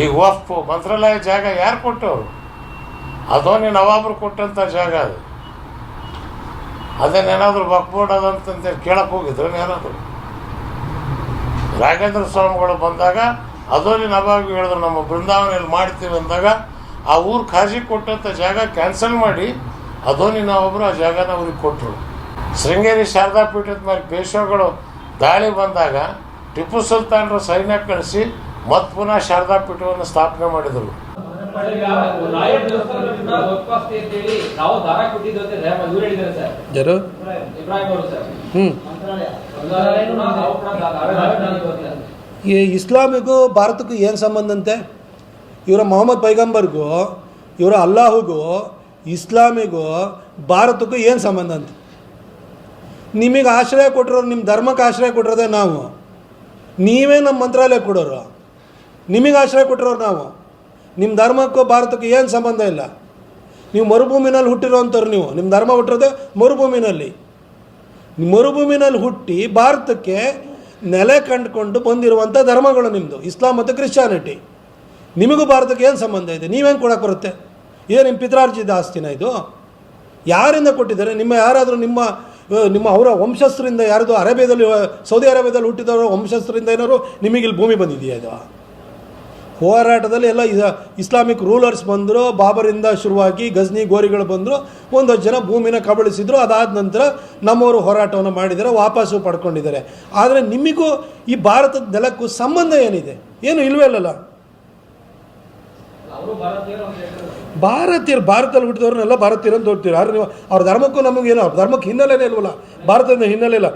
ಈಗ ವಫ್ ಮಂತ್ರಾಲಯ ಜಾಗ ಯಾರು ಕೊಟ್ಟವರು ಅದೋನಿ ನವಾಬ್ರು ಕೊಟ್ಟಂಥ ಜಾಗ ಅದು. ಅದನ್ನೇನಾದರೂ ಬಕ್ಬೋರ್ಡ್ ಅದಂತಂತೇಳಿ ಕೇಳಕ್ಕೆ ಹೋಗಿದ್ರು, ಏನಾದ್ರು? ರಾಘೇಂದ್ರ ಸ್ವಾಮಿಗಳು ಬಂದಾಗ, ಅದೋನಿ ನವಾಬ್ ಹೇಳಿದ್ರು, ನಮ್ಮ ಬೃಂದಾವನಲ್ಲಿ ಮಾಡ್ತೀವಿ ಅಂದಾಗ, ಆ ಊರು ಖಾಜಿ ಕೊಟ್ಟಂಥ ಜಾಗ ಕ್ಯಾನ್ಸಲ್ ಮಾಡಿ, ಅದೋನಿ ನವಾಬರು ಆ ಜಾಗನ ಅವ್ರಿಗೆ ಕೊಟ್ಟರು ಶೃಂಗೇರಿ ಶಾರದಾ ಪೀಠದ ಮೇಲೆ ಪೇಶ್ವಗಳು ದಾಳಿ ಬಂದಾಗ, ಟಿಪ್ಪು ಸುಲ್ತಾನರು ಸೈನ್ಯ ಕಳಿಸಿ ಮತ್ತೆ ಪುನಃ ಶಾರದಾ ಪೀಠವನ್ನು ಸ್ಥಾಪನೆ ಮಾಡಿದರು. ಈ ಇಸ್ಲಾಮಿಗೂ ಭಾರತಕ್ಕೂ ಏನು ಸಂಬಂಧ ಅಂತೆ? ಇವರ ಮೊಹಮ್ಮದ್ ಪೈಗಂಬರ್ಗೂ, ಇವರ ಅಲ್ಲಾಹುಗೂ, ಇಸ್ಲಾಮಿಗೂ, ಭಾರತಕ್ಕೂ ಏನು ಸಂಬಂಧ ಅಂತೆ? ನಿಮಗೆ ಆಶ್ರಯ ಕೊಟ್ಟಿರೋರು ನಿಮ್ಮ ಧರ್ಮಕ್ಕೆ ಆಶ್ರಯ ಕೊಟ್ಟಿರೋದೇ ನಾವು. ನೀವೇ ನಮ್ಮ ಮಂತ್ರಾಲಯ ಕೊಡೋರು. ನಿಮಗೆ ಆಶ್ರಯ ಕೊಟ್ಟಿರೋರು ನಾವು. ನಿಮ್ಮ ಧರ್ಮಕ್ಕೂ ಭಾರತಕ್ಕೂ ಏನು ಸಂಬಂಧ ಇಲ್ಲ? ನೀವು ಮರುಭೂಮಿನಲ್ಲಿ ಹುಟ್ಟಿರೋವಂಥವ್ರು ನೀವು. ನಿಮ್ಮ ಧರ್ಮ ಹುಟ್ಟಿರೋದೇ ಮರುಭೂಮಿನಲ್ಲಿ. ಮರುಭೂಮಿನಲ್ಲಿ ಹುಟ್ಟಿ ಭಾರತಕ್ಕೆ ನೆಲೆ ಕಂಡುಕೊಂಡು ಬಂದಿರುವಂಥ ಧರ್ಮಗಳು ನಿಮ್ಮದು ಇಸ್ಲಾಂ ಮತ್ತು ಕ್ರಿಶ್ಚಾನಿಟಿ ನಿಮಗೂ ಭಾರತಕ್ಕೆ ಏನು ಸಂಬಂಧ ಇದೆ? ನೀವೇನು ಕೊಡಕ್ಕೆ ಬರುತ್ತೆ? ಏನು ನಿಮ್ಮ ಪಿತ್ರಾರ್ಜಿತ ಆಸ್ತಿನ ಇದು? ಯಾರಿಂದ ಕೊಟ್ಟಿದ್ದಾರೆ? ನಿಮ್ಮ ಯಾರಾದರೂ ನಿಮ್ಮ ನಿಮ್ಮ ಅವರ ವಂಶಸ್ಥರಿಂದ ಯಾರ್ದು ಅರೇಬಿಯಾದಲ್ಲಿ, ಸೌದಿ ಅರೇಬಿಯಾದಲ್ಲಿ ಹುಟ್ಟಿದವರ ವಂಶಸ್ಥರಿಂದ ಏನಾದ್ರು ನಿಮಗೆ ಇಲ್ಲಿ ಭೂಮಿ ಬಂದಿದೆಯಾ ಇದು? ಹೋರಾಟದಲ್ಲಿ ಎಲ್ಲ ಇಸ್ಲಾಮಿಕ್ ರೂಲರ್ಸ್ ಬಂದರು, ಬಾಬರಿಂದ ಶುರುವಾಗಿ ಗಜ್ನಿ ಗೋರಿಗಳು ಬಂದರು ಒಂದು ಜನ ಭೂಮಿನ ಕಬಳಿಸಿದ್ರು, ಅದಾದ ನಂತರ ನಮ್ಮವರು ಹೋರಾಟವನ್ನು ಮಾಡಿದ್ದಾರೆ ವಾಪಸ್ಸು ಪಡ್ಕೊಂಡಿದ್ದಾರೆ. ಆದರೆ ನಿಮಗೂ ಈ ಭಾರತದ ನೆಲಕ್ಕೂ ಸಂಬಂಧ ಏನಿದೆ? ಏನು ಇಲ್ವೇ ಇಲ್ಲಲ್ಲ? ಭಾರತೀಯರು, ಭಾರತದಲ್ಲಿ ಹುಟ್ಟಿದವ್ರನ್ನೆಲ್ಲ ಭಾರತೀಯರು ಅಂತ ಆದರೆ ನೀವು, ಅವ್ರ ಧರ್ಮಕ್ಕೂ ನಮಗೇನು ಅವ್ರ ಧರ್ಮಕ್ಕೆ ಹಿನ್ನೆಲೆನೇ ಇಲ್ವಲ್ಲ? ಭಾರತದ ಹಿನ್ನೆಲೆ ಇಲ್ಲ.